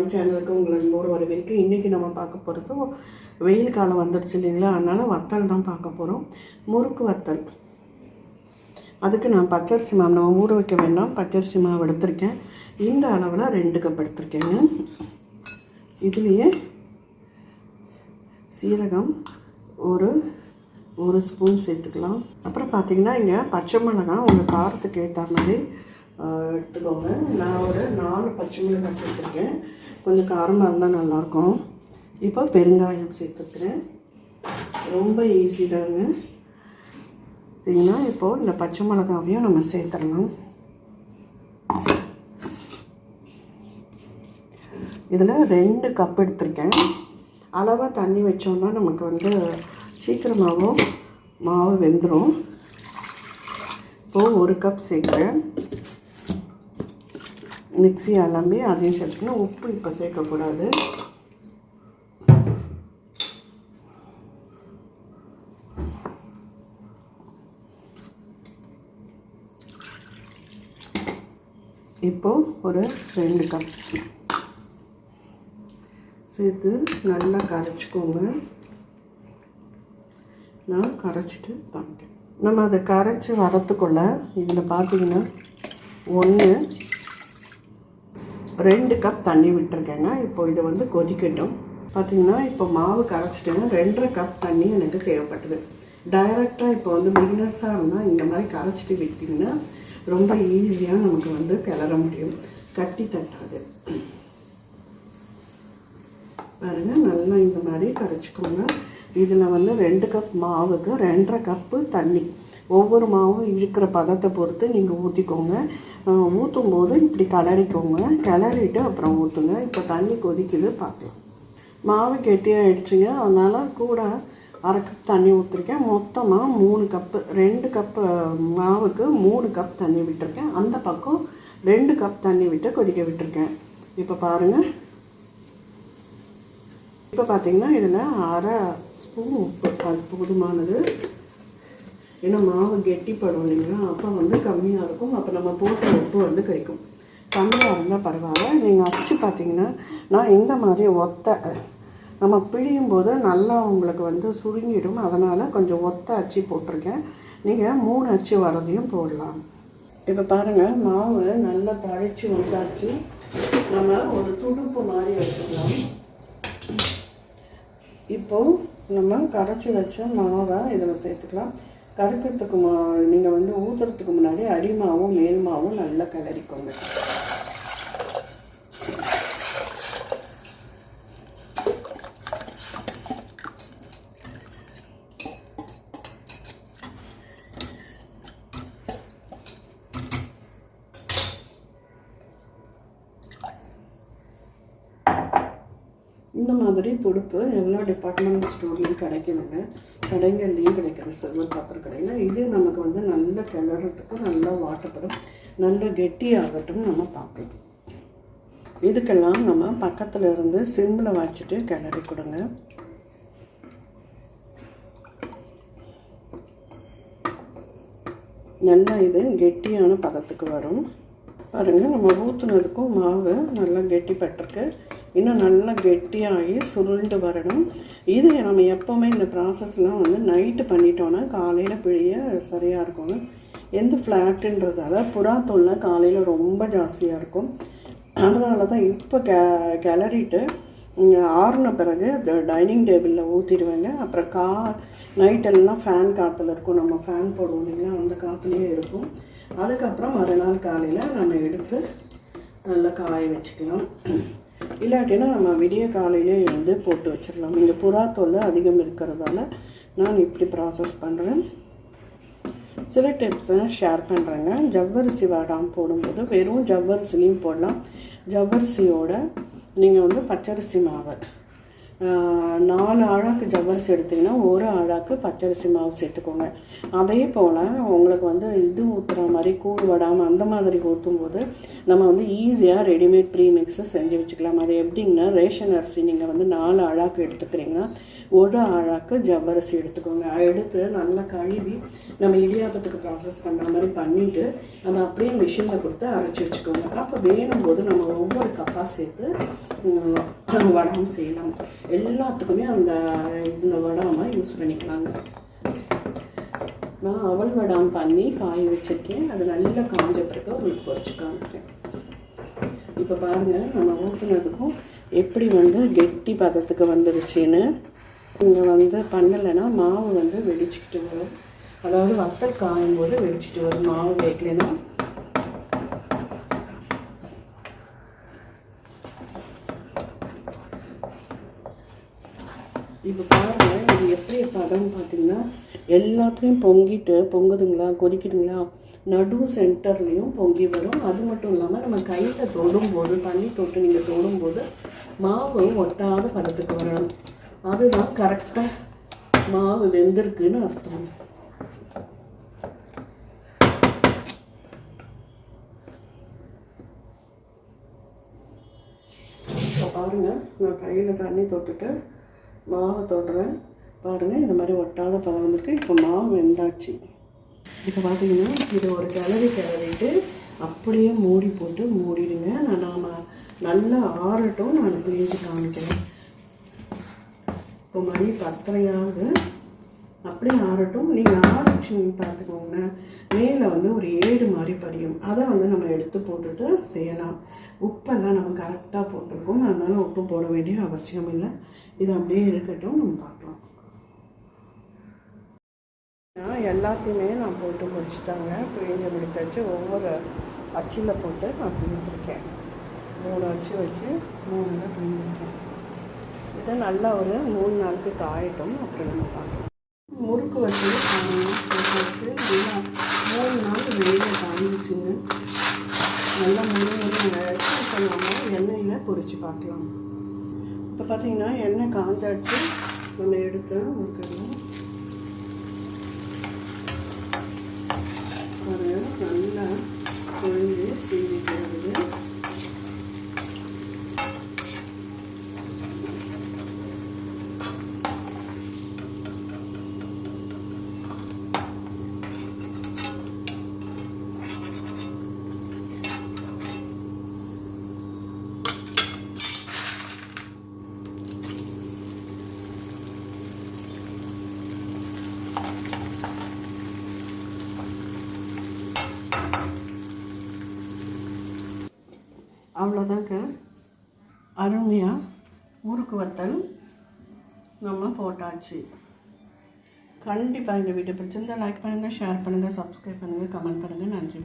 எல்லாமே சேனலுக்கு உங்களை அன்போடு வரவேற்கு இன்றைக்கி நம்ம பார்க்க போகிறது வெயில் காலம் வந்துடுச்சு இல்லைங்களா? அதனால் வத்தல் தான் பார்க்க போகிறோம் முறுக்கு வத்தல். அதுக்கு நான் பச்சரிசி மாவு நம்ம ஊற வைக்க வேண்டாம். பச்சரிசி மாவு எடுத்திருக்கேன். இந்த அளவில் ரெண்டு கப் எடுத்திருக்கேங்க. இதுலேயே சீரகம் ஒரு ஒரு ஸ்பூன் சேர்த்துக்கலாம். அப்புறம் பார்த்திங்கன்னா இங்கே பச்சை மிளகாய் உங்கள் காரத்துக்கு ஏற்ற மாதிரி எடுத்துக்கோங்க. நான் ஒரு நாலு பச்சை மிளகாய் சேர்த்துருக்கேன். கொஞ்சம் காரமாக இருந்தால் நல்லாயிருக்கும். இப்போ பெருங்காயம் சேர்த்துருக்குறேன். ரொம்ப ஈஸி தாங்க. பார்த்தீங்கன்னா இப்போது இந்த பச்சை மிளகாவையும் நம்ம சேர்த்துடலாம். இதில் ரெண்டு கப் எடுத்திருக்கேன். அளவாக தண்ணி வச்சோம்னா நமக்கு வந்து சீக்கிரமாகவும் மாவு வெந்துடும் இப்போது ஒரு கப் சேர்க்குறேன். மிக்ஸி அலம்பி அதையும் சேர்த்துக்கணும் உப்பு இப்போ சேர்க்கக்கூடாது இப்போது ஒரு ரெண்டு கப் சேர்த்து நல்லா கரைச்சிக்கோங்க. நான் கரைச்சிட்டு காமிக்கிறேன் நம்ம அதை கரைச்சி வரத்துக்குள்ளே இதில் பார்த்தீங்கன்னா ஒன்று ரெண்டு கப் தண்ணி விட்டுருக்கேங்க. இப்போ இதை வந்து கொதிக்கட்டும். பார்த்தீங்கன்னா இப்போ மாவு கரைச்சிட்டேங்க. ரெண்டரை கப் தண்ணி எனக்கு தேவைப்பட்டது. டைரெக்டாக இப்போ வந்து பிகினர்ஸாக இருந்தால் இந்த மாதிரி கரைச்சிட்டு விட்டிங்கன்னா ரொம்ப ஈஸியாக நமக்கு வந்து கிளற முடியும். கட்டி தட்டாது. பாருங்கள் நல்லா இந்த மாதிரி கரைச்சிக்கோங்க. இதில் வந்து ரெண்டு கப் மாவுக்கு ரெண்டரை கப்பு தண்ணி. ஒவ்வொரு மாவும் இழுக்கிற பதத்தை பொறுத்து நீங்கள் ஊற்றிக்கோங்க ஊற்றும் போது இப்படி கிளறிக்கோங்க. கிளறிட்டு அப்புறம் ஊற்றுங்க இப்போ தண்ணி கொதிக்குது பார்க்கலாம். மாவு கெட்டியாகிடுச்சுங்க அதனால் கூட அரை கப் தண்ணி ஊற்றிருக்கேன் மொத்தமாக மூணு கப்பு ரெண்டு கப்பு மாவுக்கு மூணு கப் தண்ணி விட்டுருக்கேன். அந்த பக்கம் ரெண்டு கப் தண்ணி விட்டு கொதிக்க விட்டுருக்கேன். இப்போ பாருங்கள் இப்போ பார்த்தீங்கன்னா இதில் அரை ஸ்பூன் உப்பு. அது போதுமானது. ஏன்னா மாவு கெட்டிப்படும் இல்லைங்களா? அப்போ வந்து கம்மியாக இருக்கும். அப்போ நம்ம போட்ட உப்பு வந்து கிடைக்கும் கம்மியாக இருந்தால் பரவாயில்ல. நீங்கள் அச்சு பார்த்தீங்கன்னா நான் இந்த மாதிரி ஒத்த நம்ம பிழியும் போது நல்லா உங்களுக்கு வந்து சுருங்கிடும். அதனால் கொஞ்சம் ஒத்த அச்சு போட்டிருக்கேன். நீங்கள் மூணு அச்சு வரதையும் போடலாம். இப்போ பாருங்கள் மாவு நல்லா தழைச்சி வந்தாச்சு. நம்ம ஒரு துடுப்பு மாதிரி எடுத்துக்கலாம். இப்போது நம்ம கரைச்சி வச்ச மாவை இதில் சேர்த்துக்கலாம். கரைக்கிறதுக்கு மா நீங்கள் வந்து ஊற்றுறதுக்கு முன்னாடி அடிமாவும் மேல்மாவும் நல்லா கிளறிக்கோங்க இந்த மாதிரி துடுப்பு எல்லா டிபார்ட்மெண்ட் ஸ்டோர்லையும் கிடைக்குதுங்க? கடைகள்லையும் கிடைக்கிற சில்வர் பாத்திரம் கடையில் இது நமக்கு வந்து நல்ல கிளறதுக்கு நல்லா வாட்டப்படும் நல்ல கெட்டியாகட்டும் நம்ம பார்க்கலாம். இதுக்கெல்லாம் நம்ம பக்கத்தில் இருந்து சிம்மில் வச்சுட்டு கிளறி கொடுங்க. நல்லா இது கெட்டியான பதத்துக்கு வரும். பாருங்கள் நம்ம ஊற்றுனதுக்கும் மாவு நல்லா கெட்டி பட்டிருக்கு இன்னும் நல்லா கெட்டியாகி சுருண்டு வரணும். இது நம்ம எப்போவுமே இந்த ப்ராசஸ்லாம் வந்து நைட்டு பண்ணிட்டோன்னா காலையில் பிழிய சரியாக இருக்குங்க. எந்த ஃப்ளாட்டுன்றதால புறாத்தூளில் காலையில் ரொம்ப ஜாஸ்தியாக இருக்கும். அதனால தான் இப்போ கே கிளறிட்டு ஆறுன பிறகு டைனிங் டேபிளில் ஊற்றிடுவேங்க அப்புறம் கா நைட்டெல்லாம் ஃபேன் காற்றுல இருக்கும். நம்ம ஃபேன் போடுவோம் இல்லைங்களா அந்த காற்றுலேயே இருக்கும். அதுக்கப்புறம் மறுநாள் காலையில் நம்ம எடுத்து நல்லா காய வச்சுக்கலாம். இல்லாட்டினா நம்ம விடிய காலையிலே வந்து போட்டு வச்சிடலாம். இங்கே புறா தொல்லை அதிகம் இருக்கிறதால நான் இப்படி ப்ராசஸ் பண்ணுறேன் சில டிப்ஸை ஷேர் பண்ணுறேங்க ஜவ்வரிசி வாடாம் போடும்போது வெறும் ஜவ்வரிசிலையும் போடலாம். ஜவ்வரிசியோட நீங்கள் வந்து பச்சரிசி மாவு நாலு அழாக்கு ஜவ்வரிசி எடுத்தீங்கன்னா ஒரு அழாக்கு பச்சரிசி மாவு சேர்த்துக்கோங்க. அதே போல் உங்களுக்கு வந்து இது ஊற்றுற மாதிரி கூழ் வடாமல் அந்த மாதிரி ஊற்றும் போது நம்ம வந்து ஈஸியாக ரெடிமேட் ப்ரீ மிக்ஸை செஞ்சு வச்சுக்கலாம். அது எப்படிங்கன்னா ரேஷன் அரிசி நீங்கள் வந்து நாலு அழாக்கு எடுத்துக்கிறீங்கன்னா ஒரு ஆழாக்கு ஜவ்வரிசி எடுத்துக்கோங்க. எடுத்து நல்லா கழுவி நம்ம இடியாப்பத்துக்கு ப்ராசஸ் பண்ணுற மாதிரி பண்ணிவிட்டு நம்ம அப்படியே மிஷினில் கொடுத்து அரைச்சி வச்சுக்கோங்க. அப்போ வேணும் போது நம்ம ஒவ்வொரு கப்பாக சேர்த்து உம், வடம் செய்யலாம். எல்லாத்துக்குமே அந்த இந்த வடமாக யூஸ் பண்ணிக்கலாங்க. நான் அவல் வடம் பண்ணி காய வச்சுருக்கேன். அது நல்லா காஞ்ச பிறகு உங்களுக்கு பொறிச்சு காமிக்கிறேன். இப்போ பாருங்கள் நம்ம ஊற்றுனதுக்கும் எப்படி வந்து கெட்டி பதத்துக்கு வந்துருச்சுன்னு. நீங்கள் வந்து பண்ணலைன்னா மாவு வந்து வெடிச்சிக்கிட்டு வரும். அதாவது வத்தல் காயும் போது வெடிச்சிட்டு வரும் மாவு வைக்கலைன்னா இப்போ பாருங்கள் இது எப்படி பதம் பார்த்தீங்கன்னா எல்லாத்துலேயும் பொங்கிட்டு பொங்குதுங்களா கொதிக்குதுங்களா நடு சென்டர்லேயும் பொங்கி வரும். அது மட்டும் இல்லாமல் நம்ம கையில் தொடும்போது தண்ணி தொட்டு நீங்கள் தொடும்போது மாவு ஒட்டாத பதத்துக்கு வரணும் அதுதான் கரெக்டாக மாவு வெந்திருக்குன்னு அர்த்தம். பாருங்கள் நான் கையில் தண்ணி தொட்டுட்டு மாவை தொடுறேன். பாருங்கள் இந்த மாதிரி ஒட்டாத பதம் வந்திருக்கு. இப்போ மாவு வெந்தாச்சு. இப்போ பார்த்தீங்கன்னா இது ஒரு கிளறி கிளறிட்டு அப்படியே மூடி போட்டு மூடிடுங்க. நான் நாம் நல்லா ஆறட்டும் நான் பிழிஞ்சு காமிக்கிறேன். இப்போ மணி பத்தரையாவது அப்படியே ஆறட்டும். நீங்கள் ஆரம்பிச்சு பார்த்துக்கோங்க. மேலே வந்து ஒரு ஏடு மாதிரி படியும். அதை வந்து நம்ம எடுத்து போட்டுட்டு செய்யலாம். உப்பெல்லாம் நம்ம கரெக்டாக போட்டிருக்கோம். அதனால் உப்பு போட வேண்டிய அவசியம் இல்லை. இது அப்படியே இருக்கட்டும். நம்ம பார்க்கலாம். எல்லாத்தையுமே நான் போட்டு முடிச்சுட்டாங்க. பிழிஞ்சு முடித்தாச்சு ஒவ்வொரு அச்சில் போட்டு நான் பிழிஞ்சிருக்கேன். மூணு அச்சு வச்சு மூணு பிழிஞ்சிருக்கேன். இதை நல்லா ஒரு மூணு நாளுக்கு காயட்டும் அப்புறம் நம்ம பார்க்கலாம். முறுக்கு வச்சு வச்சு நல்லா மூணு நாள் வெயிலில் காய்ச்சிங்க நல்லா முழு அழைச்சி இப்போ நம்ம எண்ணெயில் பொறிச்சு பார்க்கலாம். இப்போ பார்த்தீங்கன்னா எண்ணெய் காஞ்சாச்சு. நம்ம எடுத்து முறுக்கணும் பாருங்க நல்லா பொழிஞ்சு சீவிக்கிறது அவ்வளோதாங்க அருமையாக முறுக்கு வத்தல் நம்ம போட்டாச்சு. கண்டிப்பாக இந்த வீடியோ பிடிச்சிருந்தால் லைக் பண்ணுங்கள் ஷேர் பண்ணுங்கள் சப்ஸ்கிரைப் பண்ணுங்கள் கமெண்ட் பண்ணுங்கள் நன்றி.